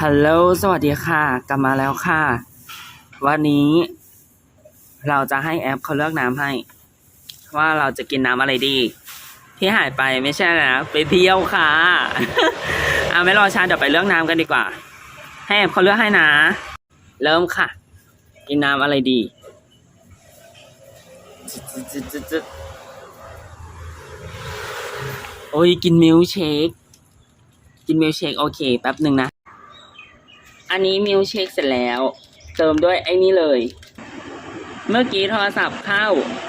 ฮัลโหล สวัสดีค่ะ กลับมาแล้วค่ะ วันนี้เราจะให้แอปเขาเลือกน้ำให้ ว่าเราจะกินน้ำอะไรดี ที่หายไปไม่ใช่นะ ไปเที่ยวค่ะ อะไม่รอช้าเดี๋ยวไปเลือกน้ำกันดีกว่า ให้แอปเขาเลือกให้นะ เริ่มค่ะ กินน้ำอะไรดีจุดจุดจุดจุดโอ้ยกินมิลค์เชค กินมิลค์เชคโอเค แป๊บหนึ่งนะ อันนี้มิลเชคเสร็จแล้ว เติมด้วยไอ้นี่เลย เมื่อกี้โทรศัพท์เข้า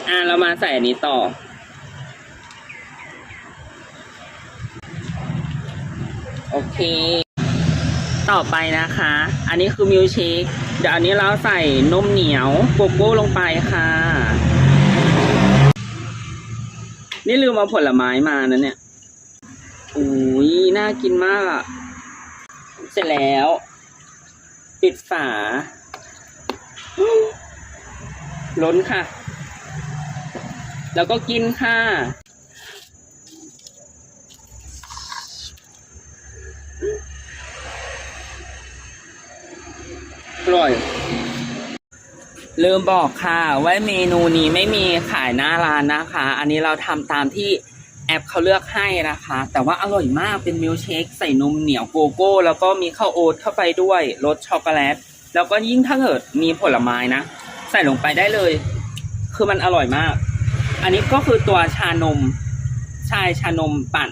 อะเรามาใส่อันนี้ต่อ โอเค ต่อไปนะคะ อันนี้คือมิลเชคเดี๋ยวอันนี้เราใส่นมเหนียวโกโก้ลงไปค่ะ นี่ลืมเอาผลไม้มานะเนี่ยอุ้ยน่ากินมาก เสร็จแล้ว ปิดฝา ล้นค่ะ แล้วก็กินค่ะอร่อยลืมบอกค่ะว่าเมนูนี้ไม่มีขายหน้าร้านนะคะ อันนี้เราทำตามที่ แอปเขาเลือกให้นะคะ แต่ว่าอร่อยมากเป็นมิลเชคใส่นมเหนียวโกโก้ แล้วก็มีข้าวโอ๊ตเข้าไปด้วยรสช็อกโกแลต แล้วก็ยิ่งถ้าเกิดมีผลไม้นะ ใส่ลงไปได้เลย คือมันอร่อยมาก อันนี้ก็คือตัวชานมใช่ชานมปั่น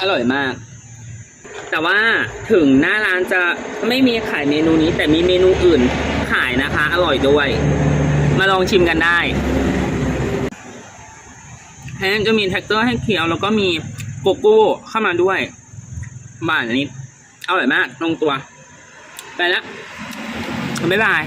อร่อยมาก แต่ว่าถึงหน้าร้านจะไม่มีขายเมนูนี้ แต่มีเมนูอื่นขายนะคะ อร่อยด้วย มาลองชิมกันได้ แทนจะมีแท็กเตอร์ให้เขียว แล้วก็มีโกโก้เข้ามาด้วยบานนิดอร่อยมากลงตัว ไปแล้วบ๊ายบาย